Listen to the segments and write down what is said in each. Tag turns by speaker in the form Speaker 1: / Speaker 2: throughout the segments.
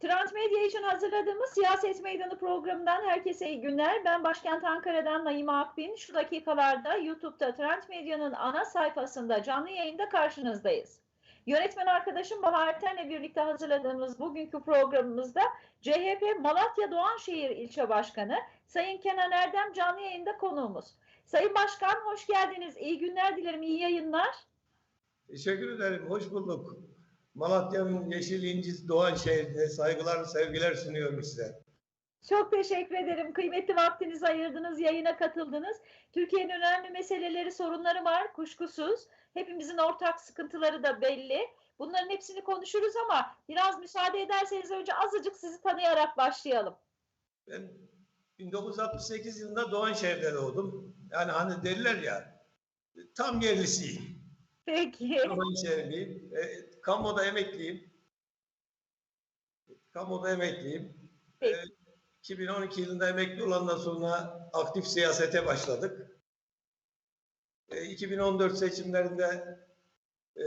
Speaker 1: Transmedya için hazırladığımız Siyaset Meydanı programından herkese iyi günler. Ben başkent Ankara'dan Naime Akbin. Şu dakikalarda YouTube'da Transmedya'nın ana sayfasında canlı yayında karşınızdayız. Yönetmen arkadaşım Bahar Ten'le birlikte hazırladığımız bugünkü programımızda CHP Malatya Doğanşehir İlçe Başkanı Sayın Kenan Erdem canlı yayında konuğumuz. Sayın Başkan hoş geldiniz. İyi günler dilerim, iyi yayınlar.
Speaker 2: Teşekkür ederim. Hoş bulduk. Malatya'nın Yeşil İnciz Doğan şehrine saygılar, sevgiler sunuyorum size.
Speaker 1: Çok teşekkür ederim. Kıymetli vaktinizi ayırdınız, yayına katıldınız. Türkiye'nin önemli meseleleri, sorunları var kuşkusuz. Hepimizin ortak sıkıntıları da belli. Bunların hepsini konuşuruz ama biraz müsaade ederseniz önce azıcık sizi tanıyarak başlayalım.
Speaker 2: Ben 1968 yılında Doğanşehir'de doğdum. Yani hani derler ya tam yerlisiyim.
Speaker 1: Peki.
Speaker 2: Doğanşehirliyim. E, kamuda emekliyim. Kamuda emekliyim. E,
Speaker 1: Peki.
Speaker 2: 2012 yılında emekli olandan sonra aktif siyasete başladık. E, 2014 seçimlerinde e,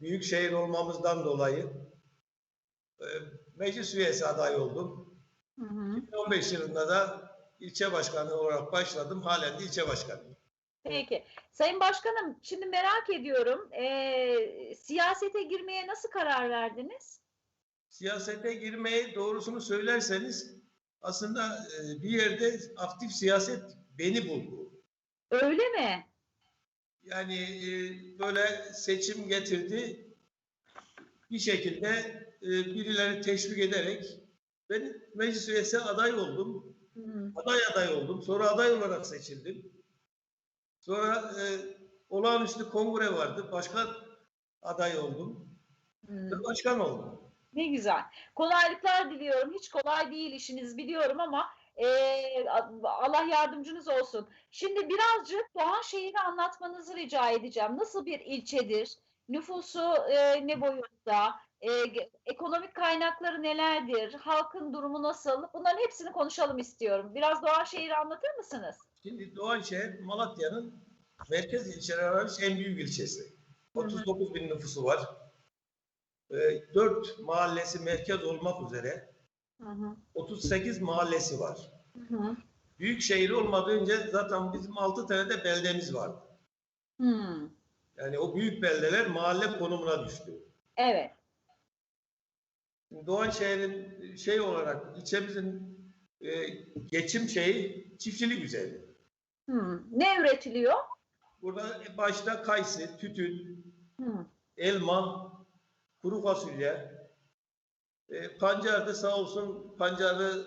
Speaker 2: büyük şehir olmamızdan dolayı e, meclis üyesi aday oldum.
Speaker 1: Hı hı.
Speaker 2: 2015 yılında da ilçe başkanı olarak başladım. Halen de ilçe başkanıyım.
Speaker 1: Peki. Sayın Başkanım, şimdi merak ediyorum. eee, siyasete girmeye nasıl karar verdiniz?
Speaker 2: Siyasete girmeye doğrusunu söylerseniz aslında e, bir yerde aktif siyaset beni buldu.
Speaker 1: Öyle mi?
Speaker 2: Yani e, böyle seçim getirdi. Bir şekilde e, birileri teşvik ederek ben meclis üyesi aday oldum.
Speaker 1: Hı.
Speaker 2: Aday aday oldum. Sonra aday olarak seçildim. Sonra e, olağanüstü kongre vardı. Başkan aday oldum. Ve başkan oldum.
Speaker 1: Ne güzel. Kolaylıklar diliyorum. Hiç kolay değil işiniz biliyorum ama eee, Allah yardımcınız olsun. Şimdi birazcık Doğanşehir'i anlatmanızı rica edeceğim. Nasıl bir ilçedir? Nüfusu eee, ne boyutta? Ge- ekonomik kaynakları nelerdir? Halkın durumu nasıl? Bunların hepsini konuşalım istiyorum. Biraz Doğanşehir'i anlatır mısınız?
Speaker 2: Şimdi Doğanşehir Malatya'nın merkez ilçeler arası en büyük ilçesi. 39 bin nüfusu var. E, 4 mahallesi merkez olmak üzere
Speaker 1: Hı hı.
Speaker 2: 38 mahallesi var.
Speaker 1: Hı hı.
Speaker 2: Büyük şehir olmadan önce zaten bizim 6 tane de beldemiz vardı.
Speaker 1: Hmm,
Speaker 2: Yani o büyük beldeler mahalle konumuna düştü.
Speaker 1: Evet.
Speaker 2: Doğanşehir'in şey olarak ilçemizin e, geçim şeyi çiftçilik üzerine.
Speaker 1: Hmm. Ne üretiliyor?
Speaker 2: Burada başta kayısı, tütün,
Speaker 1: Hmm.
Speaker 2: elma, kuru fasulye, e, pancarda sağ olsun pancarı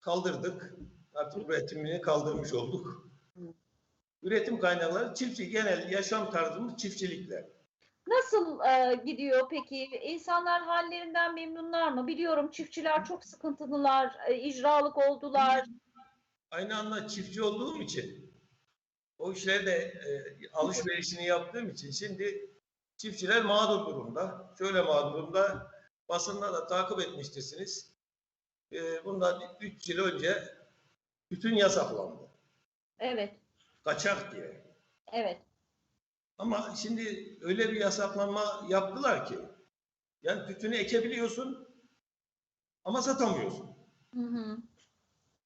Speaker 2: kaldırdık. Artık üretimini kaldırmış olduk.
Speaker 1: Hı.
Speaker 2: Üretim kaynakları çiftçi, genel yaşam tarzımız çiftçilikler.
Speaker 1: Nasıl e, gidiyor peki? İnsanlar hallerinden memnunlar mı? Biliyorum çiftçiler çok sıkıntılılar, e, icralık oldular.
Speaker 2: Aynı anda çiftçi olduğum için o işlerde e, alışverişini yaptığım için şimdi çiftçiler mağdur durumda. Şöyle mağdur durumda basında da takip etmiştirsiniz. E, bundan 3 yıl önce bütün yasaklandı.
Speaker 1: Evet,
Speaker 2: Kaçak diye.
Speaker 1: evet.
Speaker 2: Ama şimdi öyle bir yasaklanma yaptılar ki yani tütünü ekebiliyorsun ama satamıyorsun.
Speaker 1: Hı hı.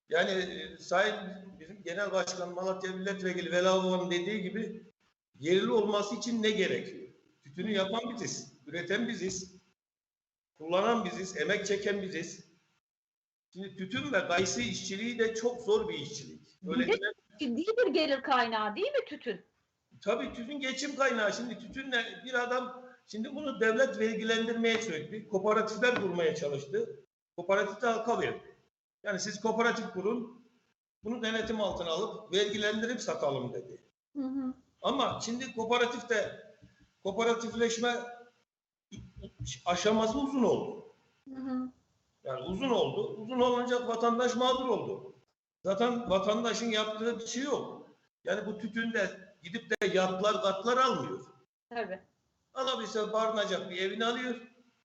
Speaker 2: Yani e, Sayın bizim Genel Başkan Malatya Milletvekili Velaloğlu'nun dediği gibi yerli olması için ne gerekiyor? Tütünü yapan biziz, üreten biziz, kullanan biziz, emek çeken biziz. Şimdi tütün ve kayısı işçiliği de çok zor bir işçilik. Öyle
Speaker 1: Bir Ciddi bir gelir kaynağı değil mi tütün?
Speaker 2: Tabii tütün geçim kaynağı. Şimdi tütünle bir adam şimdi bunu devlet vergilendirmeye söktü. Kooperatifler kurmaya çalıştı. Kooperatif de halka verdi. Yani siz kooperatif kurun, bunu denetim altına alıp vergilendirip satalım dedi.
Speaker 1: Hı hı.
Speaker 2: Ama şimdi kooperatifte kooperatifleşme aşaması uzun oldu.
Speaker 1: Hı hı.
Speaker 2: Yani uzun oldu. Uzun olunca vatandaş mağdur oldu. Zaten vatandaşın yaptığı bir şey yok. Yani bu tütünde gidip de yatlar katlar almıyor.
Speaker 1: Tabii,
Speaker 2: Alabilse barınacak bir evini alıyor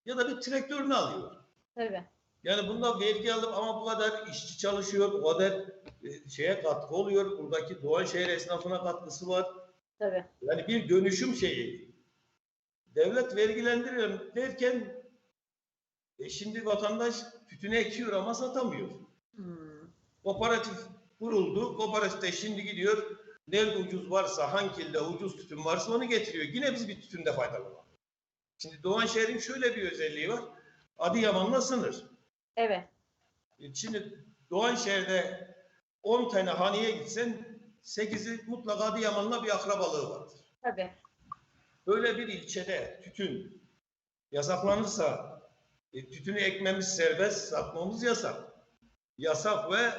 Speaker 2: ya da bir traktörünü alıyor.
Speaker 1: tabii.
Speaker 2: Yani bunda vergi alıp ama bu kadar işçi çalışıyor, bu kadar e, şeye katkı oluyor. Buradaki Doğanşehir esnafına katkısı var.
Speaker 1: Tabii.
Speaker 2: Yani bir dönüşüm şeyi. Devlet vergilendiriyorum derken E şimdi vatandaş tütünü ekiyor ama satamıyor.
Speaker 1: Hmm.
Speaker 2: Kooperatif kuruldu. Kooperatif de şimdi gidiyor. Nerede ucuz varsa, hangi ilde ucuz tütün varsa onu getiriyor. Yine biz bir tütünde faydalanalım. Şimdi Doğanşehir'in şöyle bir özelliği var. Adıyaman'la sınır.
Speaker 1: Evet.
Speaker 2: E Şimdi Doğanşehir'de 10 tane haneye gitsen 8'i mutlaka Adıyaman'la bir akrabalığı vardır.
Speaker 1: Tabii.
Speaker 2: Böyle bir ilçede tütün yasaklanırsa e, tütünü ekmemiz serbest, satmamız yasak. Yasak ve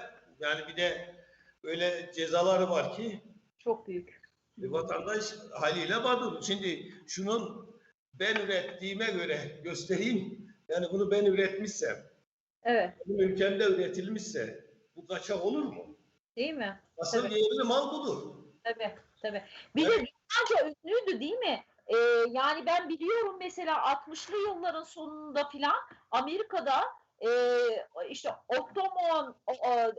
Speaker 2: yani bir de öyle cezaları var ki
Speaker 1: Çok büyük.
Speaker 2: e, vatandaş haliyle mağdur. Şimdi şunun ben ürettiğime göre göstereyim. Yani bunu ben üretmişsem,
Speaker 1: Evet.
Speaker 2: bu ülkemde üretilmişse bu kaçak olur mu?
Speaker 1: Değil mi?
Speaker 2: Asıl
Speaker 1: Evet.
Speaker 2: yerli mal budur.
Speaker 1: Tabii. Tabii. Bir de dünyaca ünlüydü değil mi? Ee, yani ben biliyorum mesela 60'lı yılların sonunda filan Amerika'da e, işte Ottoman o- o-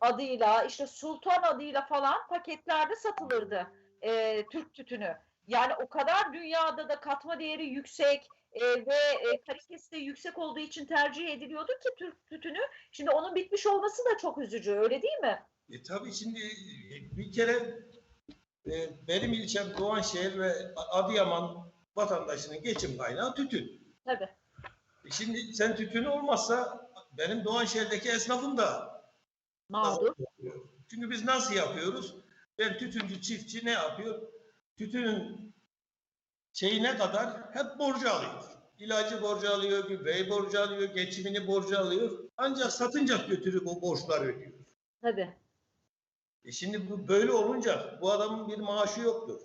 Speaker 1: adıyla işte Sultan adıyla falan paketlerde satılırdı e, Türk tütünü. Yani o kadar dünyada da katma değeri yüksek e, ve e, kalitesi de yüksek olduğu için tercih ediliyordu ki Türk tütünü. Şimdi onun bitmiş olması da çok üzücü öyle değil mi?
Speaker 2: E tabii şimdi e, bir kere e, benim ilçem Doğanşehir ve Adıyaman vatandaşının geçim kaynağı tütün.
Speaker 1: Tabii.
Speaker 2: E şimdi sen tütün olmazsa benim Doğanşehir'deki esnafım da
Speaker 1: Mağdur.
Speaker 2: Çünkü biz nasıl yapıyoruz? Ben tütüncü çiftçi ne yapıyor? Tütünün şeyine kadar hep borcu alıyor. İlacı borcu alıyor, gübreyi borcu alıyor, geçimini borcu alıyor. Ancak satınca götürüp o borçları ödüyor.
Speaker 1: Tabii.
Speaker 2: E şimdi bu böyle olunca bu adamın bir maaşı yoktur.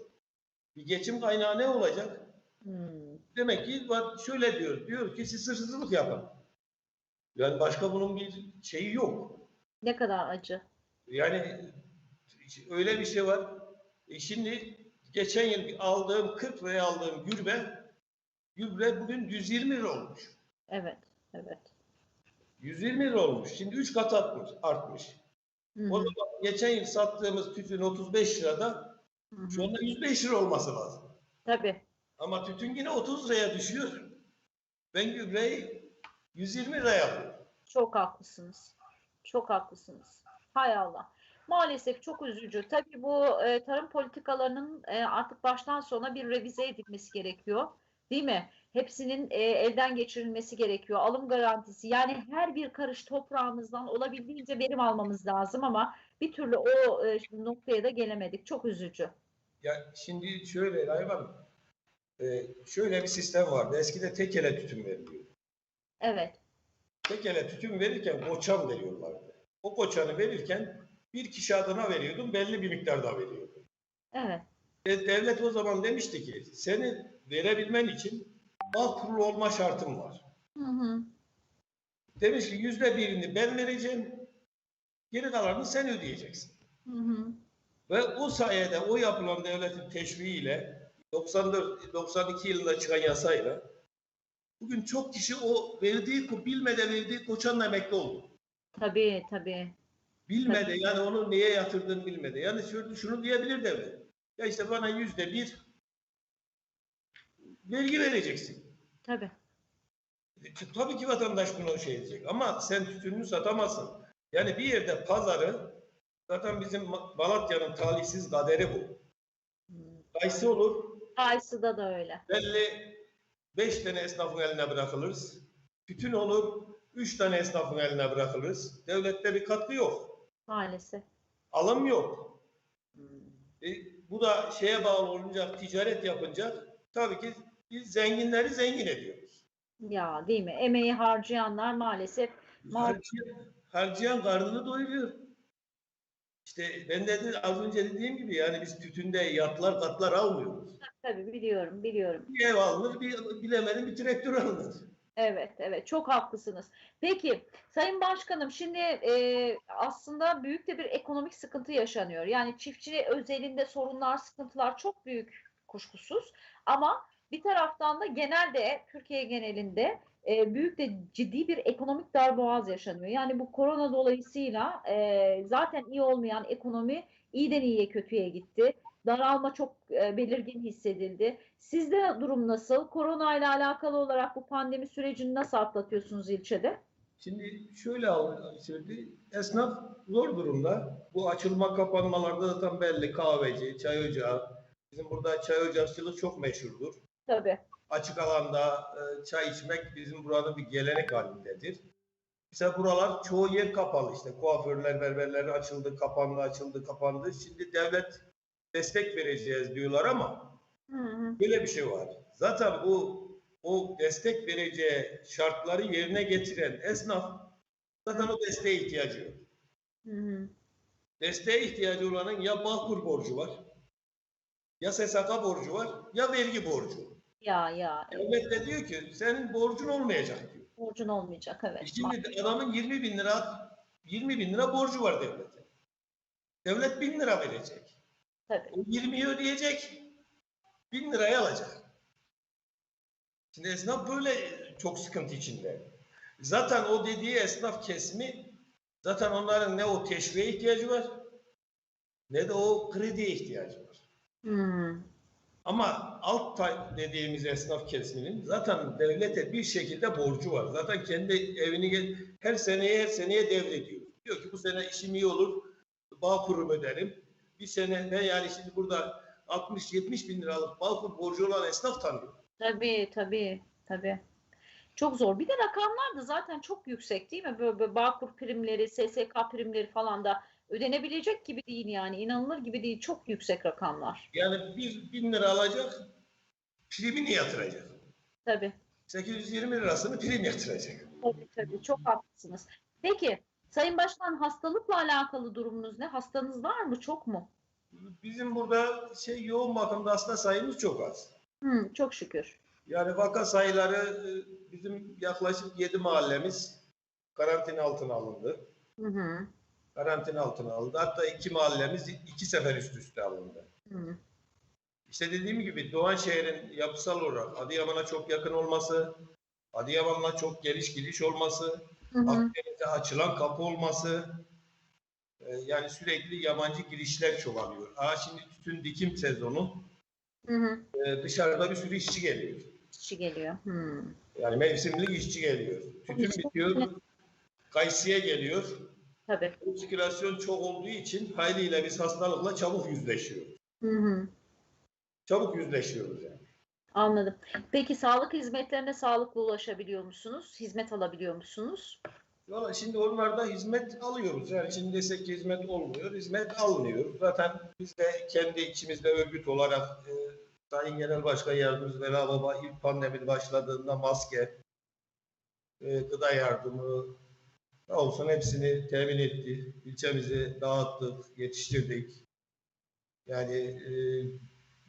Speaker 2: Bir geçim kaynağı ne olacak?
Speaker 1: Hmm.
Speaker 2: Demek ki şöyle diyor. Diyor ki siz hırsızlık yapın. Yani başka bunun bir şeyi yok.
Speaker 1: Ne kadar acı.
Speaker 2: Yani öyle bir şey var. E şimdi geçen yıl aldığım 40 liraya aldığım gübre gübre bugün 120 lira olmuş.
Speaker 1: Evet. Evet.
Speaker 2: 120 lira olmuş. Şimdi 3 kat artmış. artmış.
Speaker 1: Hı
Speaker 2: O zaman geçen yıl sattığımız tütün 35 lirada
Speaker 1: hı hı.
Speaker 2: şu anda 105 lira olması lazım.
Speaker 1: Tabii.
Speaker 2: Ama tütün yine 30 liraya düşüyor. Ben gübreyi 120 liraya alıyorum.
Speaker 1: Çok haklısınız. Çok haklısınız. Hay Allah. Maalesef çok üzücü. Tabii bu e, tarım politikalarının e, artık baştan sona bir revize edilmesi gerekiyor. Değil mi? Hepsinin e, elden geçirilmesi gerekiyor. Alım garantisi. Yani her bir karış toprağımızdan olabildiğince verim almamız lazım ama bir türlü o e, noktaya da gelemedik. Çok üzücü.
Speaker 2: Ya şimdi şöyle hayvan, e, şöyle bir sistem vardı. Eskide tek ele tütün veriliyor.
Speaker 1: Evet.
Speaker 2: Tek ele tütün verirken koçan veriyorlardı. O koçanı verirken bir kişi adına veriyordum, belli bir miktarda veriyordum.
Speaker 1: Evet.
Speaker 2: E, devlet o zaman demişti ki seni verebilmen için bağ kurulu olma şartım var.
Speaker 1: Hı hı.
Speaker 2: Demiş ki yüzde birini ben vereceğim, geri kalanını sen ödeyeceksin.
Speaker 1: Hı hı.
Speaker 2: Ve o sayede o yapılan devletin teşviğiyle 94 92 yılında çıkan yasayla bugün çok kişi o verdiği bilmede verdiği koçanla emekli oldu.
Speaker 1: Tabii tabii.
Speaker 2: Bilmedi yani onu neye yatırdığını bilmedi. Yani şunu, şunu diyebilir devlet. Ya işte bana yüzde bir vergi vereceksin.
Speaker 1: Tabii.
Speaker 2: E, Tabii ki vatandaş bunu şey edecek ama sen tütününü satamazsın. Yani bir yerde pazarı zaten bizim Ma- Malatya'nın talihsiz kaderi bu.
Speaker 1: Hmm.
Speaker 2: Kayısı olur,
Speaker 1: Aysu'da da öyle.
Speaker 2: belli beş tane esnafın eline bırakılırız. Tütün olur, üç tane esnafın eline bırakılırız. Devlette bir katkı yok.
Speaker 1: Maalesef.
Speaker 2: Alım yok.
Speaker 1: Hmm.
Speaker 2: E, bu da şeye bağlı olunca, ticaret yapınca tabii ki biz zenginleri zengin ediyoruz.
Speaker 1: Ya değil mi? Emeği harcayanlar maalesef
Speaker 2: Harcayan, harcayan karnını doyuruyor. İşte ben de az önce dediğim gibi yani biz tütünde yatlar katlar almıyoruz.
Speaker 1: tabii biliyorum, biliyorum.
Speaker 2: Bir ev alınır, bir, bilemedim bir traktör alınır.
Speaker 1: Evet, evet çok haklısınız. Peki Sayın Başkanım şimdi e, aslında büyük de bir ekonomik sıkıntı yaşanıyor. Yani çiftçi özelinde sorunlar, sıkıntılar çok büyük kuşkusuz. Ama bir taraftan da genelde Türkiye genelinde e, büyük de ciddi bir ekonomik darboğaz yaşanıyor. Yani bu korona dolayısıyla e, zaten iyi olmayan ekonomi iyiden iyiye kötüye gitti. daralma çok e, belirgin hissedildi. Sizde durum nasıl? Korona ile alakalı olarak bu pandemi sürecini nasıl atlatıyorsunuz ilçede?
Speaker 2: Şimdi şöyle al- şimdi esnaf zor durumda. Bu açılma kapanmalarda zaten belli kahveci, çay ocağı. Bizim burada çay ocakçılık çok meşhurdur.
Speaker 1: Tabii.
Speaker 2: Açık alanda e, çay içmek bizim buranın bir gelenek halindedir. Mesela buralar çoğu yer kapalı işte kuaförler, berberler açıldı, kapandı, açıldı, kapandı. Şimdi devlet destek vereceğiz diyorlar ama
Speaker 1: Hı hı.
Speaker 2: böyle bir şey var. Zaten bu o destek vereceği şartları yerine getiren esnaf zaten o desteğe ihtiyacı yok.
Speaker 1: Hı hı.
Speaker 2: Desteğe ihtiyacı olanın ya Bağkur borcu var, ya SSK borcu var, ya vergi borcu.
Speaker 1: Ya ya.
Speaker 2: Devlet de diyor ki senin borcun olmayacak diyor.
Speaker 1: borcun olmayacak evet.
Speaker 2: E Şimdi adamın 20 bin lira 20 bin lira borcu var devlete. Devlet bin lira verecek.
Speaker 1: Tabii.
Speaker 2: O 20'yi ödeyecek. Bin lirayı alacak. Şimdi esnaf böyle çok sıkıntı içinde. Zaten o dediği esnaf kesimi zaten onların ne o teşviğe ihtiyacı var ne de o krediye ihtiyacı var.
Speaker 1: Hı.
Speaker 2: Ama alt dediğimiz esnaf kesiminin zaten devlete bir şekilde borcu var. Zaten kendi evini her seneye her seneye devrediyor. Diyor ki bu sene işim iyi olur, bağ kurum öderim. Bir sene ne yani şimdi burada 60-70 bin liralık bağ kur borcu olan esnaf tanıyor.
Speaker 1: Tabii tabii tabii. Çok zor. Bir de rakamlar da zaten çok yüksek değil mi? Böyle, böyle Bağkur primleri, SSK primleri falan da ödenebilecek gibi değil yani. İnanılır gibi değil. Çok yüksek rakamlar.
Speaker 2: Yani bir bin lira alacak, primini yatıracak.
Speaker 1: Tabii.
Speaker 2: 820 lirasını prim yatıracak.
Speaker 1: Tabii tabii. Çok haklısınız. Peki Sayın Başkan hastalıkla alakalı durumunuz ne? Hastanız var mı? Çok mu?
Speaker 2: Bizim burada şey yoğun bakımda hasta sayımız çok az.
Speaker 1: Hı, çok şükür.
Speaker 2: Yani vaka sayıları e, bizim yaklaşık 7 mahallemiz karantina altına alındı.
Speaker 1: Hı hı.
Speaker 2: Karantina altına alındı. Hatta iki mahallemiz iki sefer üst üste alındı.
Speaker 1: Hı.
Speaker 2: İşte dediğim gibi Doğanşehir'in yapısal olarak Adıyaman'a çok yakın olması, Adıyaman'la çok geliş gidiş olması. Akdeniz'e açılan kapı olması, yani sürekli yabancı girişler çoğalıyor. Ha şimdi tütün dikim sezonu,
Speaker 1: Hı hı.
Speaker 2: e, dışarıda bir sürü işçi geliyor.
Speaker 1: İşçi geliyor. Hı.
Speaker 2: Yani mevsimlik işçi geliyor. Tütün bitiyor, kayısıya geliyor.
Speaker 1: Tabii.
Speaker 2: Sirkülasyon çok olduğu için hayliyle biz hastalıkla çabuk yüzleşiyoruz.
Speaker 1: Hı hı.
Speaker 2: Çabuk yüzleşiyoruz yani.
Speaker 1: Anladım. Peki sağlık hizmetlerine sağlıklı ulaşabiliyor musunuz? Hizmet alabiliyor musunuz?
Speaker 2: Valla şimdi onlarda hizmet alıyoruz. Yani şimdi desek ki hizmet olmuyor, hizmet almıyoruz. Zaten biz de kendi içimizde örgüt olarak e, Sayın Genel Başkan Yardımcısı Vela Baba ilk pandemi başladığında maske, e, gıda yardımı sağ olsun hepsini temin etti. İlçemizi dağıttık, yetiştirdik. Yani e,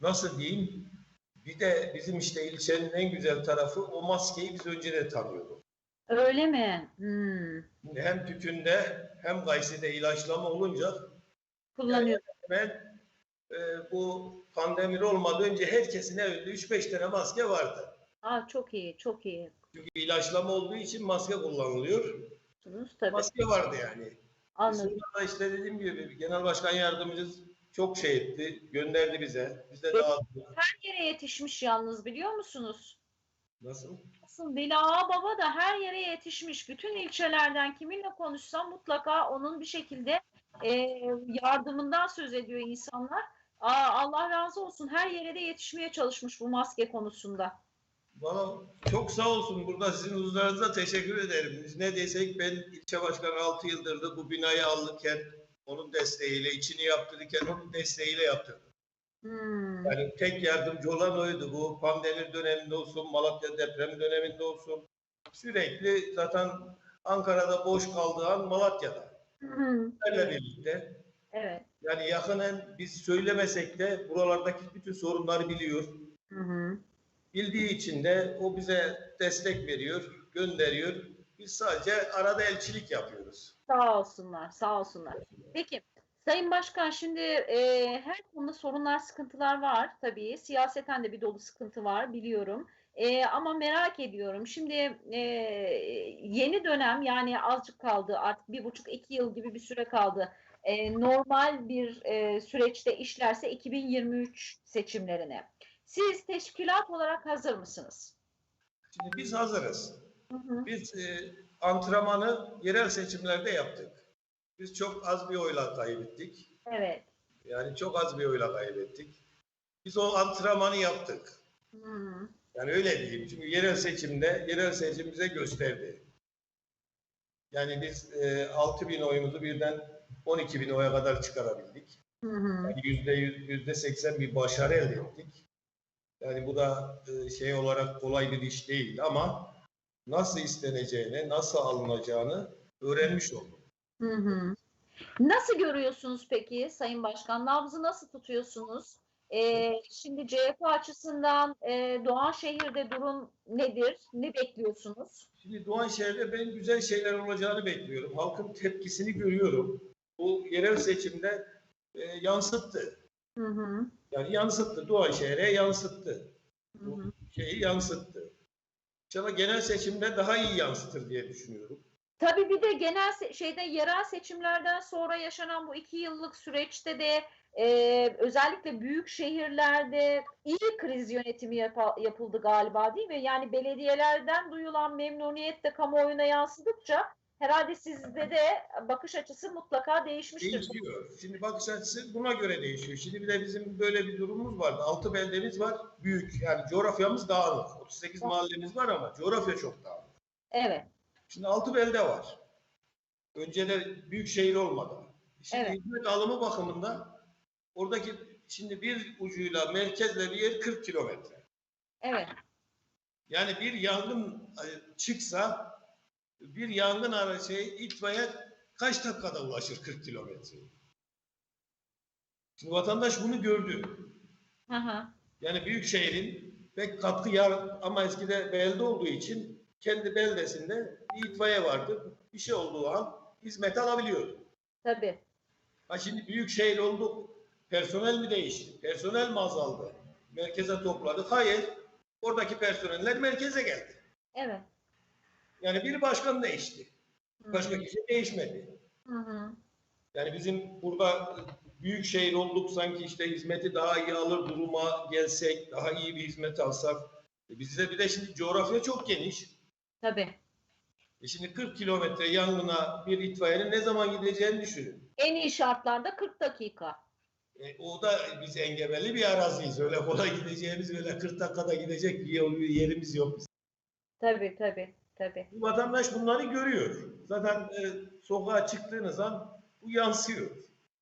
Speaker 2: nasıl diyeyim? Bir de bizim işte ilçenin en güzel tarafı o maskeyi biz önceden tanıyorduk.
Speaker 1: Öyle mi? Hmm.
Speaker 2: Hem tütünde hem gayside ilaçlama olunca
Speaker 1: Kullanıyor.
Speaker 2: ben e, bu pandemi olmadan önce herkesin evinde 3-5 tane maske vardı.
Speaker 1: Aa, çok iyi, çok iyi.
Speaker 2: Çünkü ilaçlama olduğu için maske kullanılıyor.
Speaker 1: Tabii.
Speaker 2: Maske vardı yani.
Speaker 1: Anladım.
Speaker 2: Sonra işte dediğim gibi genel başkan yardımcımız çok şey etti, gönderdi bize. Biz de dağıttık.
Speaker 1: Her yere yetişmiş yalnız biliyor musunuz?
Speaker 2: Nasıl?
Speaker 1: Asıl Veli Ağa Baba da her yere yetişmiş. Bütün ilçelerden kiminle konuşsam mutlaka onun bir şekilde e, yardımından söz ediyor insanlar. Aa, Allah razı olsun. Her yere de yetişmeye çalışmış bu maske konusunda.
Speaker 2: Bana çok sağ olsun. Burada sizin huzurlarınıza teşekkür ederim. Biz ne desek ben ilçe başkanı 6 yıldır da bu binayı alırken onun desteğiyle, içini yaptırırken onun desteğiyle yaptırdım.
Speaker 1: Hmm.
Speaker 2: Yani tek yardımcı olan oydu. Bu pandemi döneminde olsun, Malatya deprem döneminde olsun. Sürekli zaten Ankara'da boş kaldığı an Malatya'da. Bizlerle birlikte.
Speaker 1: Evet.
Speaker 2: Yani yakinen biz söylemesek de buralardaki bütün sorunları biliyor.
Speaker 1: Hı hı.
Speaker 2: Bildiği için de o bize destek veriyor, gönderiyor. Biz sadece arada elçilik yapıyoruz.
Speaker 1: Sağ olsunlar, sağ olsunlar. Peki, Sayın Başkan şimdi e, her konuda sorunlar, sıkıntılar var tabii. Siyaseten de bir dolu sıkıntı var biliyorum. E, ama merak ediyorum. Şimdi e, yeni dönem yani azıcık kaldı artık bir buçuk iki yıl gibi bir süre kaldı. e, normal bir e, süreçte işlerse 2023 seçimlerine. Siz teşkilat olarak hazır mısınız?
Speaker 2: Şimdi biz hazırız.
Speaker 1: Hı hı.
Speaker 2: Biz e, antrenmanı yerel seçimlerde yaptık. Biz çok az bir oyla kaybettik.
Speaker 1: Evet.
Speaker 2: Yani çok az bir oyla kaybettik. Biz o antrenmanı yaptık.
Speaker 1: Hı hı.
Speaker 2: Yani öyle diyeyim. Çünkü yerel seçimde, yerel seçim bize gösterdi. Yani biz e, 6 bin oyumuzu birden 12 bin oya kadar çıkarabildik. Yüzde yüz, yüzde seksen bir başarı elde ettik. Yani bu da e, şey olarak kolay bir iş değil ama nasıl isteneceğini, nasıl alınacağını öğrenmiş olduk.
Speaker 1: Hı hı. Nasıl görüyorsunuz peki Sayın Başkan? Nabzı nasıl tutuyorsunuz? Ee, şimdi CHP açısından e, Doğanşehir'de durum nedir? Ne bekliyorsunuz?
Speaker 2: Şimdi Doğanşehir'de ben güzel şeyler olacağını bekliyorum. Halkın tepkisini görüyorum. Bu yerel seçimde e, yansıttı.
Speaker 1: Hı hı.
Speaker 2: Yani yansıttı. Doğanşehir'e yansıttı.
Speaker 1: Hı
Speaker 2: Bu
Speaker 1: hı.
Speaker 2: şeyi yansıttı. İnşallah genel seçimde daha iyi yansıtır diye düşünüyorum.
Speaker 1: Tabii bir de genel şeyde yerel seçimlerden sonra yaşanan bu iki yıllık süreçte de e, özellikle büyük şehirlerde iyi kriz yönetimi yapa- yapıldı galiba değil mi? Yani belediyelerden duyulan memnuniyet de kamuoyuna yansıdıkça herhalde sizde de bakış açısı mutlaka değişmiştir.
Speaker 2: Değişiyor. Şimdi bakış açısı buna göre değişiyor. Şimdi bir de bizim böyle bir durumumuz vardı. Altı beldemiz var. Büyük. Yani coğrafyamız dağınık. 38 mahallemiz var ama coğrafya çok dağınık.
Speaker 1: Evet.
Speaker 2: Şimdi altı belde var. Önceden büyük şehir olmadı. Şimdi
Speaker 1: Evet.
Speaker 2: hizmet alımı bakımında oradaki şimdi bir ucuyla merkezle bir yer 40 kilometre.
Speaker 1: Evet.
Speaker 2: Yani bir yangın e, çıksa bir yangın aracı şey, itfaiye kaç dakikada ulaşır 40 kilometre? Şimdi vatandaş bunu gördü.
Speaker 1: Hı.
Speaker 2: Yani büyük şehrin pek katkı yar ama eskide belde olduğu için kendi beldesinde bir itfaiye vardı. Bir şey olduğu an hizmet alabiliyordu.
Speaker 1: Tabii.
Speaker 2: Ha şimdi büyük şehir olduk. Personel mi değişti? Personel mi azaldı? Merkeze topladık. Hayır. Oradaki personeller merkeze geldi.
Speaker 1: Evet.
Speaker 2: Yani bir başkan değişti. Başka
Speaker 1: hı.
Speaker 2: kişi değişmedi.
Speaker 1: Hı hı.
Speaker 2: Yani bizim burada büyük şehir olduk sanki işte hizmeti daha iyi alır duruma gelsek, daha iyi bir hizmet alsak. E bizde bir de şimdi coğrafya çok geniş.
Speaker 1: Tabii.
Speaker 2: E şimdi 40 kilometre yangına bir itfaiyenin ne zaman gideceğini düşünün.
Speaker 1: En iyi şartlarda 40 dakika.
Speaker 2: E, o da biz engebeli bir araziyiz. Öyle kolay gideceğimiz böyle 40 dakikada gidecek bir yerimiz yok.
Speaker 1: Tabii tabii tabii.
Speaker 2: Vatandaş bunları görüyor. Zaten e, sokağa çıktığınız an bu yansıyor.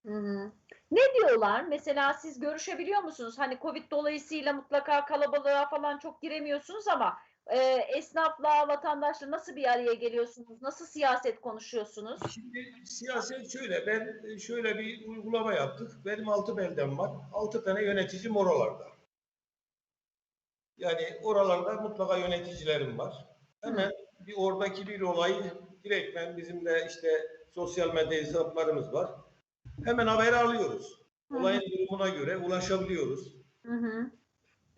Speaker 1: Hı hı. Ne diyorlar? Mesela siz görüşebiliyor musunuz? Hani Covid dolayısıyla mutlaka kalabalığa falan çok giremiyorsunuz ama e, esnafla, vatandaşla nasıl bir araya geliyorsunuz? Nasıl siyaset konuşuyorsunuz?
Speaker 2: Şimdi siyaset şöyle, ben şöyle bir uygulama yaptık. Benim altı beldem var. Altı tane yöneticim oralarda. Yani oralarda mutlaka yöneticilerim var. Hemen bir oradaki bir olayı direkt ben bizim de işte sosyal medya hesaplarımız var. Hemen haber alıyoruz.
Speaker 1: Hı hı.
Speaker 2: Olayın durumuna göre ulaşabiliyoruz.
Speaker 1: Hı hı.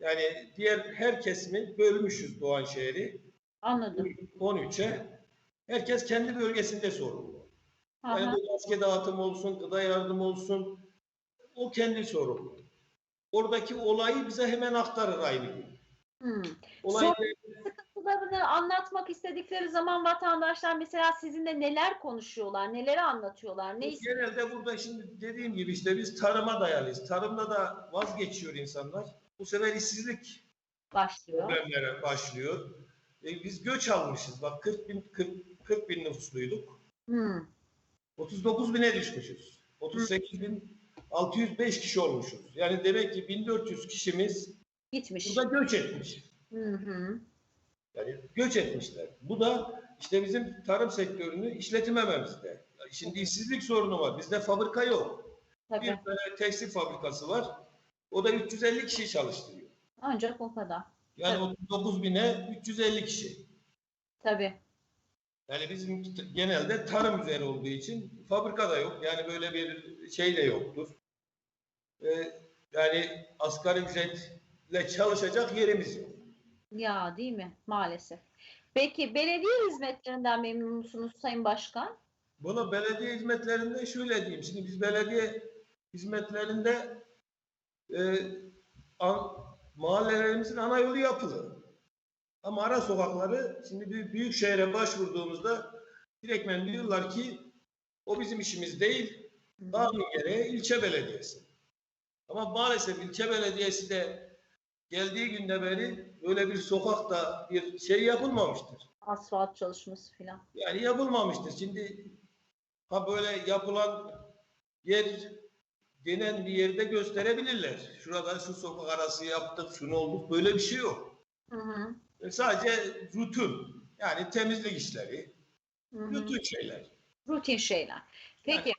Speaker 2: Yani diğer her kesimi bölmüşüz Doğanşehir'i.
Speaker 1: Anladım.
Speaker 2: 13'e. Herkes kendi bölgesinde sorumlu. Yani
Speaker 1: Aha.
Speaker 2: bu maske dağıtım olsun, gıda yardım olsun. O kendi sorumlu. Oradaki olayı bize hemen aktarır aynı gün. Olayı
Speaker 1: Sıkıntılarını anlatmak istedikleri zaman vatandaşlar mesela sizinle neler konuşuyorlar, neleri anlatıyorlar, ne
Speaker 2: genelde burada şimdi dediğim gibi işte biz tarıma dayalıyız. Tarımda da vazgeçiyor insanlar. Bu sefer işsizlik
Speaker 1: başlıyor?
Speaker 2: problemlere başlıyor. E, biz göç almışız. Bak 40 bin, 40, 40 bin nüfusluyduk.
Speaker 1: Hı.
Speaker 2: 39 bine düşmüşüz. 38 bin 605 kişi olmuşuz. Yani demek ki 1400 kişimiz
Speaker 1: Gitmiş.
Speaker 2: burada göç etmiş.
Speaker 1: Hı hı.
Speaker 2: Yani göç etmişler. Bu da işte bizim tarım sektörünü işletemememizde. Şimdi işsizlik sorunu var. Bizde fabrika yok.
Speaker 1: Tabii.
Speaker 2: Bir tane tekstil fabrikası var. O da 350 kişi çalıştırıyor.
Speaker 1: Ancak o kadar.
Speaker 2: Yani 39 bine 350 kişi.
Speaker 1: Tabii.
Speaker 2: Yani bizim genelde tarım üzeri olduğu için fabrika da yok. Yani böyle bir şey de yoktur. Ee, yani asgari ücretle çalışacak yerimiz yok.
Speaker 1: Ya değil mi? Maalesef. Peki belediye hizmetlerinden memnun musunuz Sayın Başkan?
Speaker 2: Bunu belediye hizmetlerinde şöyle diyeyim. Şimdi biz belediye hizmetlerinde e, an- mahallelerimizin ana yolu yapılı. Ama ara sokakları şimdi bir büyük şehre başvurduğumuzda direktmen diyorlar ki o bizim işimiz değil. Kanun gereği ilçe belediyesi. Ama maalesef ilçe belediyesi de geldiği günde beri böyle bir sokakta bir şey yapılmamıştır.
Speaker 1: Asfalt çalışması filan.
Speaker 2: Yani yapılmamıştır. Şimdi ha böyle yapılan yer denen bir yerde gösterebilirler. Şurada şu sokak arası yaptık, şunu olduk. Böyle bir şey yok.
Speaker 1: Hı hı.
Speaker 2: E, Sadece rutin. Yani temizlik işleri,
Speaker 1: Hı hı.
Speaker 2: rutin şeyler.
Speaker 1: Rutin şeyler. Peki.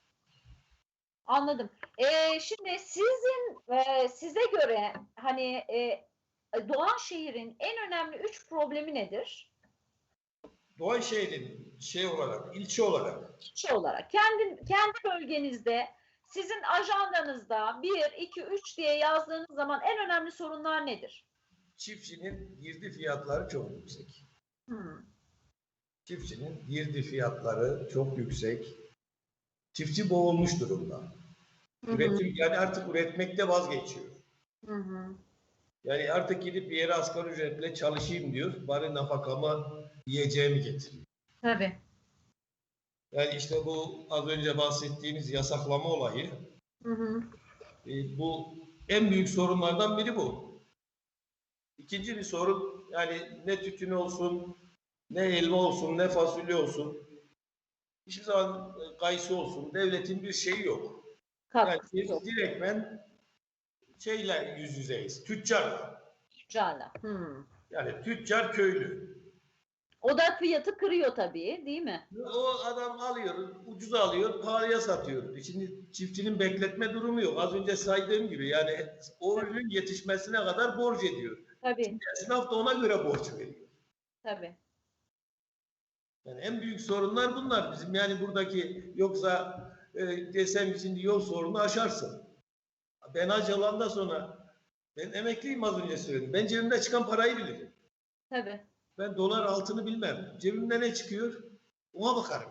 Speaker 1: Anladım. Ee, şimdi sizin e, size göre hani e, Doğanşehir'in en önemli üç problemi nedir?
Speaker 2: Doğanşehir'in şey olarak, ilçe olarak
Speaker 1: Şey olarak kendi kendi bölgenizde sizin ajandanızda 1, 2, 3 diye yazdığınız zaman en önemli sorunlar nedir?
Speaker 2: çiftçinin girdi fiyatları çok yüksek.
Speaker 1: Hmm.
Speaker 2: Çiftçinin girdi fiyatları çok yüksek. Çiftçi boğulmuş durumda.
Speaker 1: Hı hı.
Speaker 2: Üretim yani artık üretmekte vazgeçiyor.
Speaker 1: Hı hı.
Speaker 2: Yani artık gidip bir yere asgari ücretle çalışayım diyor. Bari nafakamı yiyeceğimi getiriyor.
Speaker 1: Tabii.
Speaker 2: Yani işte bu az önce bahsettiğimiz yasaklama olayı
Speaker 1: Hı hı.
Speaker 2: e, bu en büyük sorunlardan biri bu. İkinci bir sorun yani ne tütün olsun, ne elma olsun, ne fasulye olsun, hiçbir zaman e, kayısı olsun, devletin bir şeyi yok. Yani
Speaker 1: Katkısı
Speaker 2: biz direktmen şeyle yüz yüzeyiz, tüccarla.
Speaker 1: Tüccarla. Hmm.
Speaker 2: Yani tüccar köylü.
Speaker 1: O da fiyatı kırıyor tabii değil mi?
Speaker 2: O adam alıyor, ucuz alıyor, pahalıya satıyor. Şimdi çiftçinin bekletme durumu yok. Az önce saydığım gibi yani o ürün yetişmesine kadar borç ediyor.
Speaker 1: Tabii.
Speaker 2: Esnaf da ona göre borç veriyor.
Speaker 1: Tabii.
Speaker 2: Yani en büyük sorunlar bunlar bizim. Yani buradaki yoksa e, desem şimdi yol sorunu aşarsın. Ben Acalan'dan sonra ben emekliyim az önce söyledim. Ben cebimde çıkan parayı bilirim.
Speaker 1: Tabii.
Speaker 2: Ben dolar altını bilmem. Cebimde ne çıkıyor? Ona bakarım.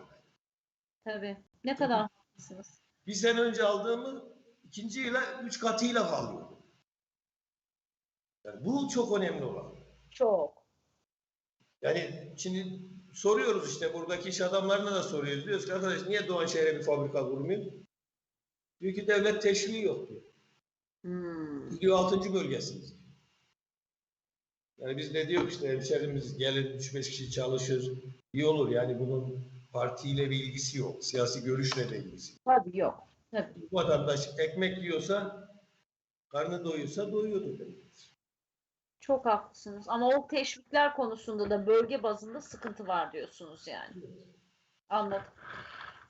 Speaker 1: Tabii. Ne kadar haklısınız.
Speaker 2: Bir sene önce aldığımı ikinci yıla üç katıyla kalıyor. Yani bu çok önemli olan.
Speaker 1: Çok.
Speaker 2: Yani şimdi soruyoruz işte buradaki iş adamlarına da soruyoruz. Diyoruz ki arkadaş niye Doğanşehir'e bir fabrika kurmuyor? Diyor ki devlet teşviği yok diyor.
Speaker 1: Hmm.
Speaker 2: Diyor 6. bölgesiyiz. Yani biz de diyor işte hemşerimiz gelin 3-5 kişi çalışır. İyi olur yani bunun partiyle bir ilgisi yok. Siyasi görüşle de ilgisi.
Speaker 1: Tabii yok. Tabii.
Speaker 2: Bu vatandaş ekmek yiyorsa, karnı doyuyorsa doyuyordur demektir.
Speaker 1: Çok haklısınız. Ama o teşvikler konusunda da bölge bazında sıkıntı var diyorsunuz yani. Anladım.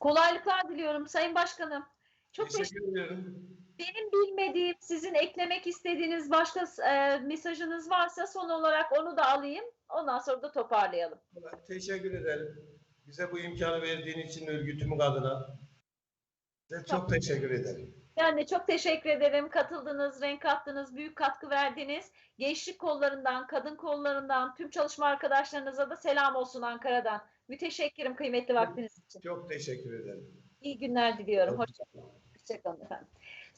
Speaker 1: Kolaylıklar diliyorum Sayın Başkanım. Çok teşekkür
Speaker 2: Teşekkür ederim.
Speaker 1: Benim bilmediğim, sizin eklemek istediğiniz başka e, mesajınız varsa son olarak onu da alayım. Ondan sonra da toparlayalım.
Speaker 2: Teşekkür ederim. Bize bu imkanı verdiğin için örgütümün adına. Size çok teşekkür ederim.
Speaker 1: Ben de çok teşekkür ederim. Katıldınız, renk kattınız, büyük katkı verdiniz. Gençlik kollarından, kadın kollarından, tüm çalışma arkadaşlarınıza da selam olsun Ankara'dan. Müteşekkirim kıymetli vaktiniz için.
Speaker 2: Çok teşekkür ederim.
Speaker 1: İyi günler diliyorum. Hoşçakalın. Hoşçakalın efendim.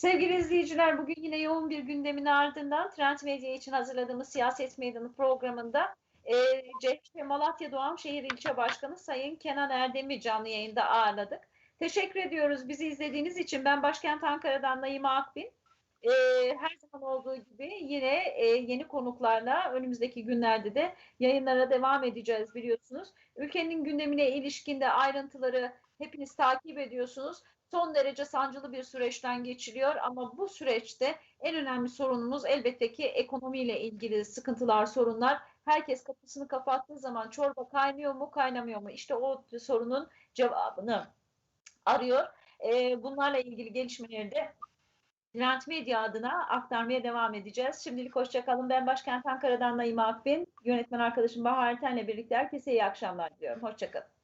Speaker 1: Sevgili izleyiciler bugün yine yoğun bir gündemin ardından Trend Medya için hazırladığımız Siyaset Meydanı programında e, CHP Malatya Doğanşehir İlçe Başkanı Sayın Kenan Erdem'i canlı yayında ağırladık. Teşekkür ediyoruz bizi izlediğiniz için. Ben başkent Ankara'dan Naime Akbin. E, her zaman olduğu gibi yine e, yeni konuklarla önümüzdeki günlerde de yayınlara devam edeceğiz biliyorsunuz. Ülkenin gündemine ilişkinde ayrıntıları hepiniz takip ediyorsunuz son derece sancılı bir süreçten geçiliyor ama bu süreçte en önemli sorunumuz elbette ki ekonomiyle ilgili sıkıntılar, sorunlar. Herkes kapısını kapattığı zaman çorba kaynıyor mu, kaynamıyor mu? İşte o sorunun cevabını arıyor. Ee, bunlarla ilgili gelişmeleri de Trend Medya adına aktarmaya devam edeceğiz. Şimdilik hoşçakalın. Ben Başkent Ankara'dan Naime Akbin. Yönetmen arkadaşım Bahar Erten'le birlikte herkese iyi akşamlar diliyorum. Hoşçakalın.